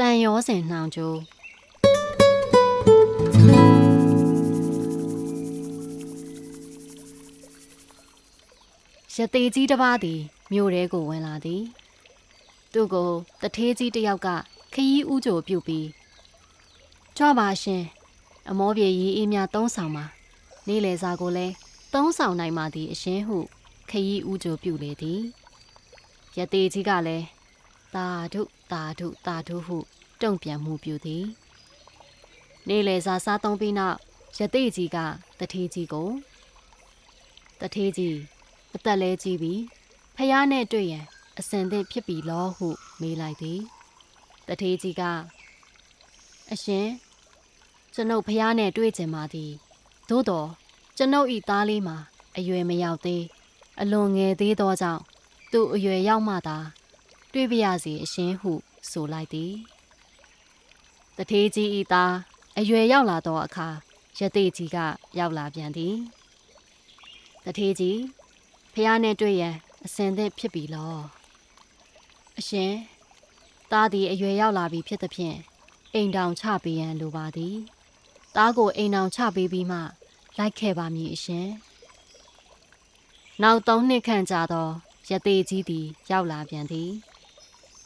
တန်ရောစင်နှောင်ကျိုးရသေးကြီးတစ်ပါးသည်မြို့ထဲကိုဝင်လာသည် သူ့ကိုတထေးကြီးတစ်ယောက်ကခရီးဥကြိုပြုတ်ပြီးကြွပါရှင် အမောပြေရီအေးများသုံးဆောင်ပါနေ့လယ်စာကိုလည်းသုံးဆောင်နိုင်ပါသည်အရှင်ဟု ခရီးဥကြိုပြုတ်လေသည်ရသေးကြီးကလည်းတာဓု တာဓုတာဓုဟုတုံ့ပြန်မှုပြုသည်နေ့လယ်စာစားသုံးပြီးနောက်ရသေးကြီးကတထေးကြီးကိုတထေးကြီးအသက်လဲကြီးပြီးဖះနဲ့တွေ့ရန်အစင်သင့်ဖြစ်ပြီလောဟု မေးလိုက်သည်တထေးကြီးကအရှင်ကျွန်ုပ်ဖះနဲ့တွေ့ကြပါသည်သို့တော်ကျွန်ုပ်ဤသားလေးမှာအရွယ်မရောက်သေးအလွန်ငယ်သေးသောကြောင့်သူ့အရွယ်ရောက်မှသာ တွေ့ပြရစီအရှင်ဟုဆိုလိုက်သည်တထေးကြီးဤသားအရွယ်ရောက်လာသောအခါရသေးကြီးကရောက်လာပြန်သည်တထေးကြီးဖះနဲ့တွေ့ရန်အစင်သင့်ဖြစ်ပြီလောအရှင်သားသည်အရွယ်ရောက်လာပြီဖြစ်သဖြင့်အိမ်တောင်ချပေးရန်လိုပါသည်သားကိုအိမ်တောင်ချပေးပြီးမှလိုက်ခဲ့ပါမည်အရှင်နောက်သုံးနှစ်ခန့်ကြာသောရသေးကြီးသည် ရောက်လာပြန်သည်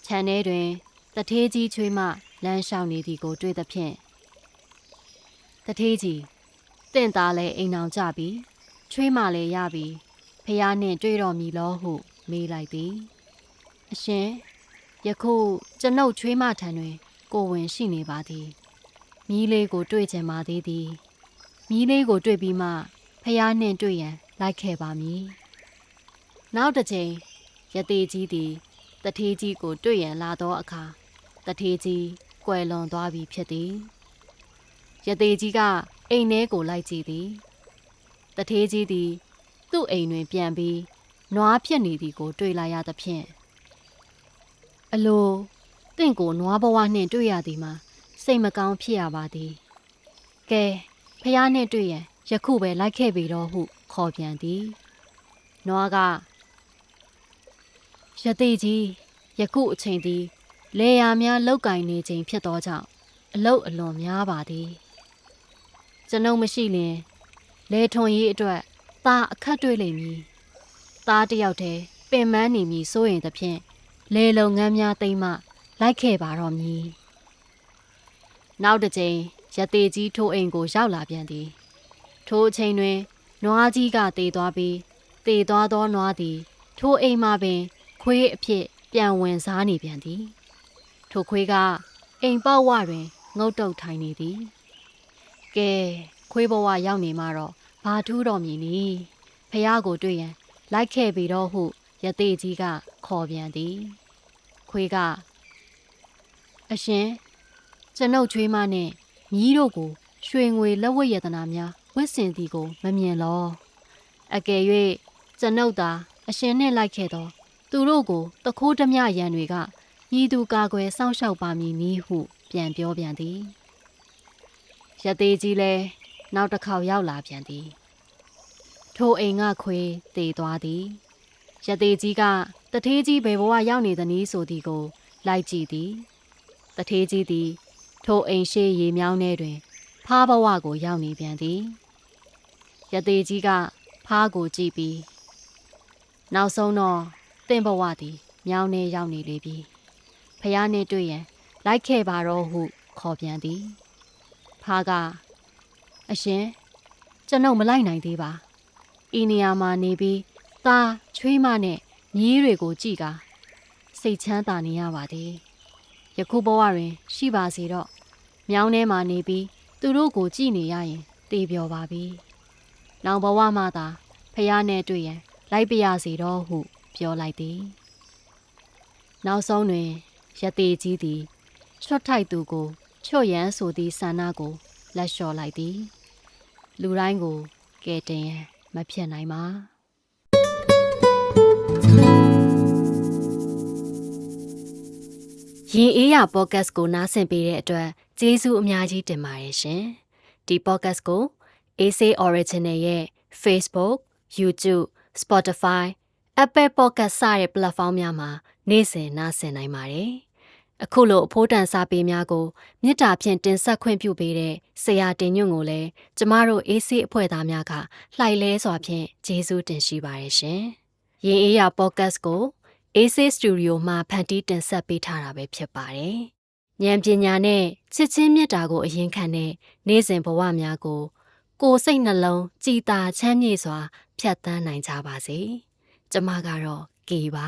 ခြံထဲတွင်တထေးကြီးချွေးမှလမ်းလျှောက်နေသည်ကို တွေ့သဖြင့်တထေးကြီးတင့်သားလဲအိမ်အောင်ကြပြီချွေးမလည်းရပြီဖះနှင့်တွေ့တော်မူလောဟု မေးလိုက်သည်အရှင်ယခုကျွန်ုပ်ချွေးမထံတွင် ကိုဝင်ရှိနေပါသည်မီးလေးကို တွေ့ချင်ပါသေးသည်မီးလေးကိုတွေ့ပြီးမှဖះနှင့်တွေ့ရန်လိုက်ခဲ့ပါမည်နောက်တစ်ချိန်ရသေးကြီးသည် တထေးကြီးကို တွေ့ရန်လာသောအခါတထေးကြီးကွယ်လွန်သွားပြီဖြစ်သည်ရသေးကြီးကအိမ်ထဲကိုလိုက်ကြည့်သည်တထေးကြီးသည် သူ့အိမ်တွင် ပြန်ပြီးနွားဖြစ်နေသည်ကို တွေ့လာရသဖြင့်အလိုတင့်ကိုနွားဘဝနှင့်တွေ့ရသည်မှာစိတ်မကောင်းဖြစ်ရပါသည်ကဲဖះနှင့်တွေ့ရန်ယခုပဲလိုက်ခဲ့ပြီတော့ဟု ခေါ်ပြန်သည်နွားက ရသေးကြီးယခုအချိန်သည်လေယာများလောက်ကင်နေချိန်ဖြစ်သောကြောင့်အလုတ်အလွန်များပါသည်ကျွန်ုပ်မရှိလျင်လေထွန်ရေးအတွက်သားအခက်တွေ့လိမ့်မည်သားတယောက်တည်းပင်ပန်းနေမည်စိုးရင်သဖြင့်လေလုံငန်းများသိမ့်မှလိုက်ခဲ့ပါတော့မည်နောက်တစ်ချိန်ရသေးကြီးထိုးအိမ်ကိုရောက်လာပြန်သည် ထိုအချိန်တွင်နွားကြီးကတေသွားပြီးတေသွားသောနွားသည် ထိုအိမ်မှပင် ခွေးအဖြစ်ပြန်ဝင်စားနေပြန်သည် ထိုခွေးကအိမ်ပေါက်ဝတွင်ငုတ်တုတ်ထိုင်နေသည်ကဲခွေးဘဝရောက်နေမှတော့ဘာထူးတော်မည်နီဖះကိုတွေ့ရန်လိုက်ခဲ့ပြီတော့ဟုရသေးကြီးကခေါ်ပြန်သည် ခွေးကအရှင်ကျွန်ုပ်ချွေးမနှင့်မြီးတို့ကိုရွှေငွေလက်ဝတ်ရတနာများဝတ်ဆင်သည်ကို မမြင်လောအကယ်၍ကျွန်ုပ်သာအရှင်နှင့်လိုက်ခဲ့သော သူတို့ကိုတခိုးဓမြရန်တွေကဤသူကာကွယ်စောင့်ရှောက်ပါမည်နည်းဟု ပြန်ပြောပြန်သည်ရသေးကြီးလည်းနောက်တစ်ခေါက်ရောက်လာပြန်သည် ထိုအိမ်ကခွေတည်သွားသည်ရသေးကြီးကတထေးကြီးဘယ်ဘဝရောက်နေသနည်းဆိုသည်ကို လိုက်ကြည့်သည်တထေးကြီးသည် ထိုအိမ်ရှိရေမြောင်းထဲတွင် ဖားဘဝကိုရောက်နေပြန်သည်ရသေးကြီးကဖားကိုကြည့်ပြီးနောက်ဆုံးတော့ တင့်ဘဝသည်မြောင်းထဲရောက်နေလေပြီဖះနှင့်တွေ့ရန်လိုက်ခဲ့ပါတော့ဟုခေါ်ပြန်သည်ဖားကအရှင်ကျွန်ုပ်မလိုက်နိုင်သေးပါဤနေရာမှာနေပြီးသားချွေးမနဲ့ညီးတွေကိုကြည်ကာစိတ်ချမ်းသာနေရပါသည်ယခုဘဝတွင် ရှိပါစေတော့မြောင်းထဲမှာနေပြီးသူတို့ကိုကြည်နေရရင်တေပြောပါပြီနောင်ဘဝမှသာဖះနဲ့တွေ့ရန်လိုက်ပြရစီတော့ဟု ပြောလိုက်သည်နောက်ဆုံးတွင်ရသေးကြီးသည်ချွတ်ထိုက်သူကိုချွတ်ရန်ဆိုသည့်ဆန္ဒကိုလက်လျှော့လိုက်သည် လူတိုင်းကိုကဲတင်ရန်မဖြစ်နိုင်ပါရင်အေးရပေါ့ကတ်ကိုနားဆင်ပေးတဲ့အတွက်ကျေးဇူးအများကြီးတင်ပါတယ်ရှင်ဒီပေါ့ကတ်ကို AC Original ရဲ့ Facebook, YouTube, Spotify, Apple Podcast စတဲ့ platform များမှာနေ့စဉ်နားဆင်နိုင်ပါတယ်အခုလိုအဖိုးတန်စာပေများကိုမေတ္တာဖြင့်တင်ဆက်ခွင့်ပြုပေးတဲ့ဆရာတင်ညွန့်ကိုလည်းကျမတို့အေးဆေးအဖွဲ့သားများကလှိုက်လဲစွာဖြင့်ကျေးဇူးတင်ရှိပါတယ်ရှင်။ရင်အေးရပေါ့ကတ်ကိုအေးဆေးစတူဒီယိုမှဖန်တီးတင်ဆက်ပေးထားတာပဲဖြစ်ပါတယ်။ဉာဏ်ပညာနဲ့ချစ်ချင်းမေတ္တာကိုအရင်ခံတဲ့နေ့စဉ်ဘဝများကိုကိုယ်စိတ်နှလုံးကြည်သာချမ်းမြေ့စွာဖြတ်သန်းနိုင်ကြပါစေ။ ကျမကတော့ကေပါ